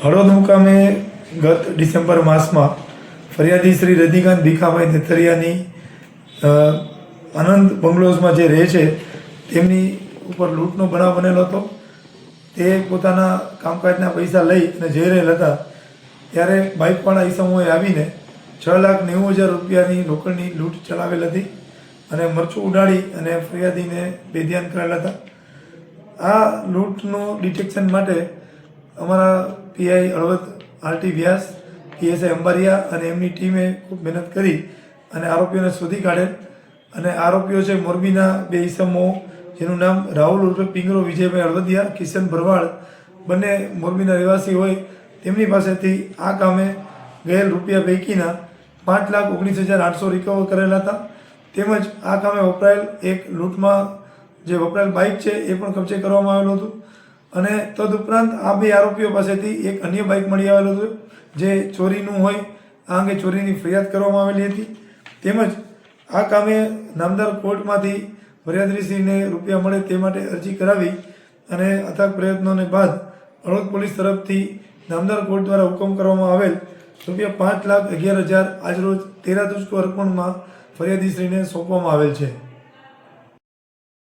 હળવદ મુકામે ગત ડિસેમ્બર માસમાં ફરિયાદી શ્રી રજનીકાંત ભીખાભાઈ નેથરિયાની અનંત બંગલોઝમાં જે રહે છે, તેમની ઉપર લૂંટનો બનાવ બનેલો હતો. તે પોતાના કામકાજના પૈસા લઈ અને જઈ રહેલ હતા, ત્યારે બાઇકવાળા ઈસમોએ આવીને છ લાખ નેવું હજાર રૂપિયાની રોકડની લૂંટ ચલાવેલ હતી અને મરચું ઉડાડી અને ફરિયાદીને બેધ્યાન કરેલા હતા. આ લૂંટનું ડિટેક્શન માટે અમારા PI Halvad R T Vyas, PSI Ambariya અને એમની ટીમે ખૂબ મહેનત કરી અને આરોપીઓને શોધી કાઢેલ. અને આરોપીઓ છે મોરબીના બે ઈસમો, જેનું નામ રાહુલ ઉર્ફે પિંગરો વિજયભાઈ હળવદિયા કિશન ભરવાડ. બંને મોરબીના રહેવાસી હોય. તેમની પાસેથી આ કામે ગયેલ રૂપિયા પૈકીના પાંચ લાખ ઓગણીસ હજાર આઠસો રિકવર કરેલા હતા. તેમજ આ કામે વપરાયેલ એક લૂંટમાં જે વપરાયેલ બાઇક છે એ પણ કબજે કરવામાં આવેલું હતું. અને તદુપરાંત આ બે આરોપીઓ પાસેથી એક અન્ય બાઇક મળી આવેલું હતું, જે ચોરીનું હોય, આ અંગે ચોરીની ફરિયાદ કરવામાં આવેલી હતી. તેમજ આ કામે નામદાર કોર્ટમાંથી ફરિયાદરીશ્રીને રૂપિયા મળે તે માટે અરજી કરાવી અને અથાગ પ્રયત્નોને બાદ હળવદ પોલીસ તરફથી નામદાર કોર્ટ દ્વારા હુકમ કરવામાં આવેલ રૂપિયા પાંચ લાખ અગિયાર હજાર આજરોજ તેરા તુસ્કો અર્પણમાં ફરિયાદીશ્રીને સોંપવામાં આવેલ છે.